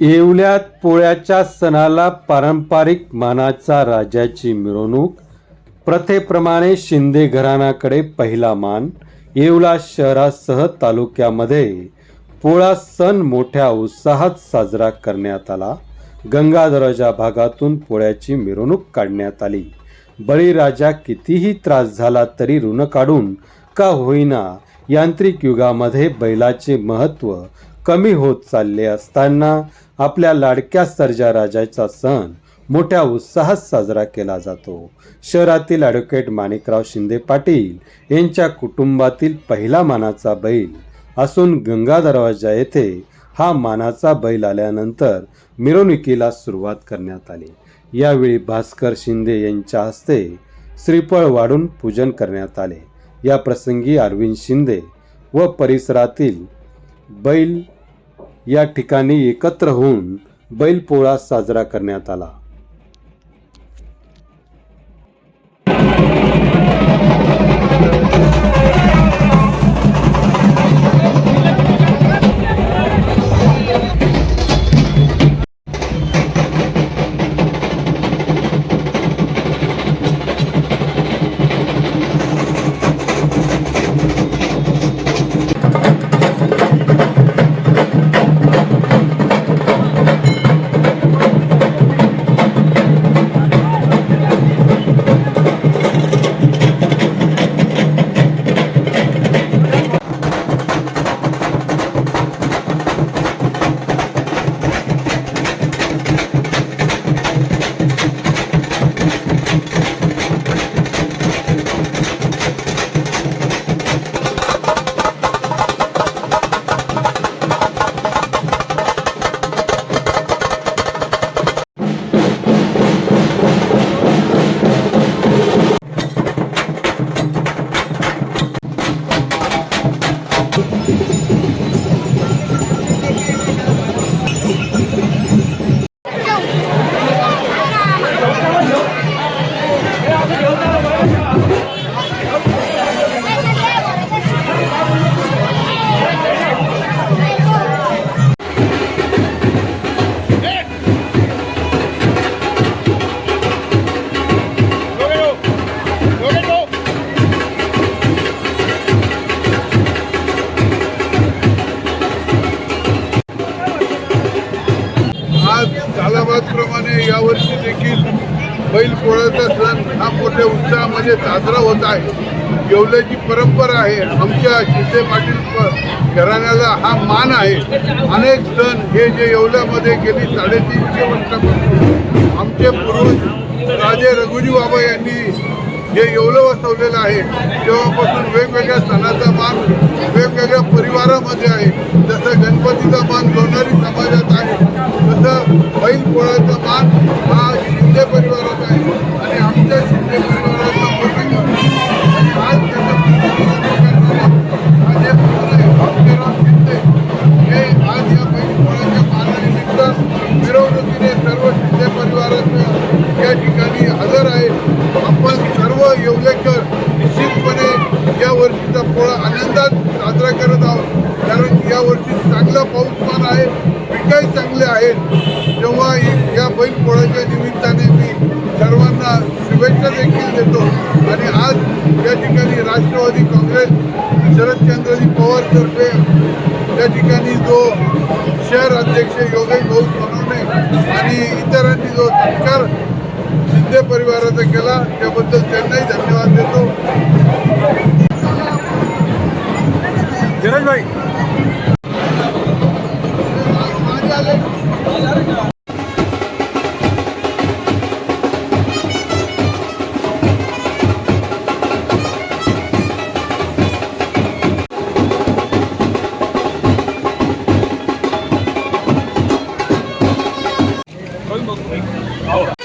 येवल्यात पोळ्याच्या सणाला पारंपरिक मानाचा राजाची मिरवणूक. प्रथेप्रमाणे शिंदे घराण्याकडे पहिला मान. येवला शहरासह तालुक्यामध्ये पोळा सण मोठ्या उत्साहात साजरा करण्यात आला. गंगाधराच्या भागातून पोळ्याची मिरवणूक काढण्यात आली. बळीराजा कितीही त्रास झाला तरी ऋण काढून का होईना यांत्रिक युगामध्ये बैलाचे महत्त्व कमी होत चालले असताना आपल्या लाडक्या सर्जा राजाचा सण मोठ्या उत्साहात साजरा केला जातो. शहरातील ॲडव्होकेट माणिकराव शिंदे पाटील यांच्या कुटुंबातील पहिला मानाचा बैल असून गंगा दरवाजा येथे हा मानाचा बैल आल्यानंतर मिरवणुकीला सुरुवात करण्यात आली. यावेळी भास्कर शिंदे यांच्या हस्ते श्रीफळ वाढून पूजन करण्यात आले. या प्रसंगी अरविंद शिंदे व परिसरातील बैल या ठिकाणी एकत्र होऊन बैलपोळा साजरा करण्यात आला. बैल पोळ्याचा सण हा मोठ्या उत्साहामध्ये साजरा होत आहे. येवल्याची परंपरा आहे. आमच्या शिंदे पाटील घराण्याला हा मान आहे. अनेक सण हे जे येवल्यामध्ये गेली साडेतीनशे वर्षापासून आमचे पूर्वज राजे रघुजी बाबा यांनी हे येवलं वसवलेलं आहे. तेव्हापासून वेगवेगळ्या सणाचा मान वेगवेगळ्या परिवारामध्ये आहे. जसं गणपतीचा मान लोणारी समाजात आहे. तसं बैल पोळ्याचा मान हा वर्षीचा पोळा आनंदात साजरा करत आहोत. कारण या वर्षी चांगला पाऊसमान आहे पिकही चांगले आहेत. तेव्हा या बैल पोळ्याच्या निमित्ताने मी सर्वांना शुभेच्छा देखील देतो. आणि आज या ठिकाणी राष्ट्रवादी काँग्रेस शरदचंद्रजी पवारतर्फे या ठिकाणी जो शहर अध्यक्ष योगेश भाऊ सोनवणे आणि इतरांनी जो सत्कार शिंदे परिवाराचा केला त्याबद्दल त्यांनाही धन्यवाद देतो. ધીરજભાઈ Oh.